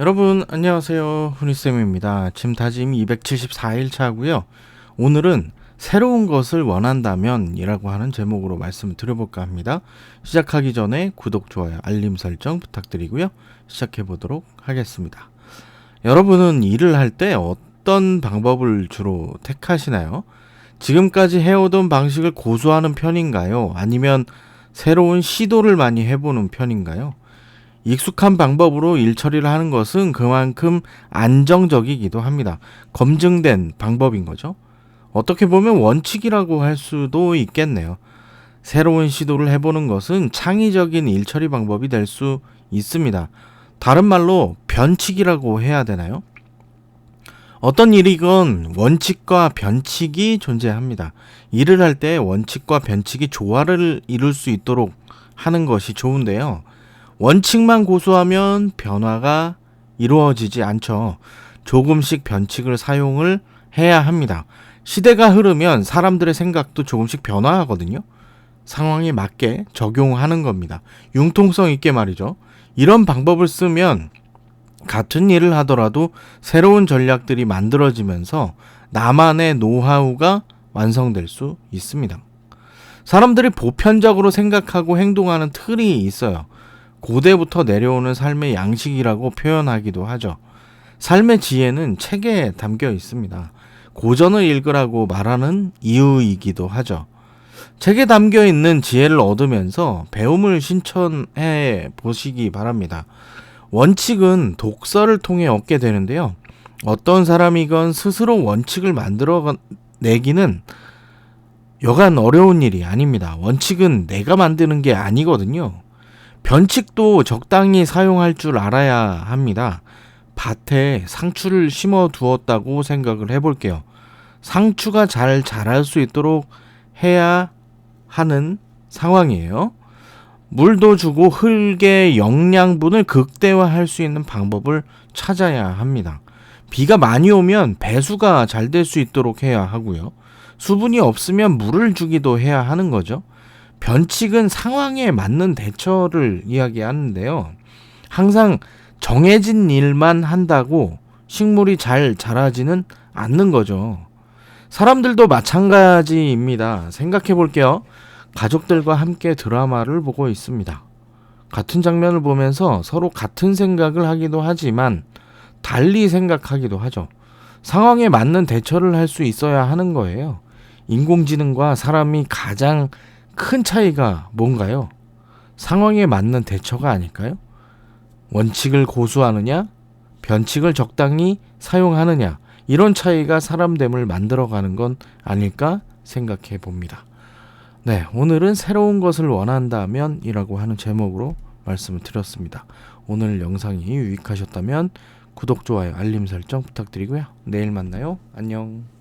여러분 안녕하세요. 훈이쌤입니다. 지금 다짐 274일 차고요. 오늘은 새로운 것을 원한다면 이라고 하는 제목으로 말씀을 드려볼까 합니다. 시작하기 전에 구독 좋아요 알림 설정 부탁드리고요. 시작해 보도록 하겠습니다. 여러분은 일을 할 때 어떤 방법을 주로 택하시나요? 지금까지 해오던 방식을 고수하는 편인가요? 아니면 새로운 시도를 많이 해보는 편인가요 익숙한 방법으로 일 처리를 하는 것은 그만큼 안정적이기도 합니다. 검증된 방법인 거죠. 어떻게 보면 원칙이라고 할 수도 있겠네요. 새로운 시도를 해보는 것은 창의적인 일 처리 방법이 될 수 있습니다. 다른 말로 변칙이라고 해야 되나요? 어떤 일이건 원칙과 변칙이 존재합니다. 일을 할 때 원칙과 변칙이 조화를 이룰 수 있도록 하는 것이 좋은데요. 원칙만 고수하면 변화가 이루어지지 않죠. 조금씩 변칙을 사용을 해야 합니다. 시대가 흐르면 사람들의 생각도 조금씩 변화하거든요. 상황에 맞게 적용하는 겁니다. 융통성 있게 말이죠. 이런 방법을 쓰면 같은 일을 하더라도 새로운 전략들이 만들어지면서 나만의 노하우가 완성될 수 있습니다. 사람들이 보편적으로 생각하고 행동하는 틀이 있어요. 고대부터 내려오는 삶의 양식이라고 표현하기도 하죠. 삶의 지혜는 책에 담겨 있습니다. 고전을 읽으라고 말하는 이유이기도 하죠. 책에 담겨 있는 지혜를 얻으면서 배움을 신청해 보시기 바랍니다. 원칙은 독서를 통해 얻게 되는데요. 어떤 사람이건 스스로 원칙을 만들어 내기는 여간 어려운 일이 아닙니다. 원칙은 내가 만드는 게 아니거든요. 변칙도 적당히 사용할 줄 알아야 합니다. 밭에 상추를 심어 두었다고 생각을 해볼게요. 상추가 잘 자랄 수 있도록 해야 하는 상황이에요. 물도 주고 흙의 영양분을 극대화할 수 있는 방법을 찾아야 합니다. 비가 많이 오면 배수가 잘 될 수 있도록 해야 하고요. 수분이 없으면 물을 주기도 해야 하는 거죠. 변칙은 상황에 맞는 대처를 이야기하는데요. 항상 정해진 일만 한다고 식물이 잘 자라지는 않는 거죠. 사람들도 마찬가지입니다. 생각해 볼게요. 가족들과 함께 드라마를 보고 있습니다. 같은 장면을 보면서 서로 같은 생각을 하기도 하지만 달리 생각하기도 하죠. 상황에 맞는 대처를 할 수 있어야 하는 거예요. 인공지능과 사람이 가장 큰 차이가 뭔가요? 상황에 맞는 대처가 아닐까요? 원칙을 고수하느냐, 변칙을 적당히 사용하느냐, 이런 차이가 사람됨을 만들어가는 건 아닐까 생각해 봅니다. 네, 오늘은 새로운 것을 원한다면 이라고 하는 제목으로 말씀을 드렸습니다. 오늘 영상이 유익하셨다면 구독, 좋아요, 알림 설정 부탁드리고요. 내일 만나요. 안녕.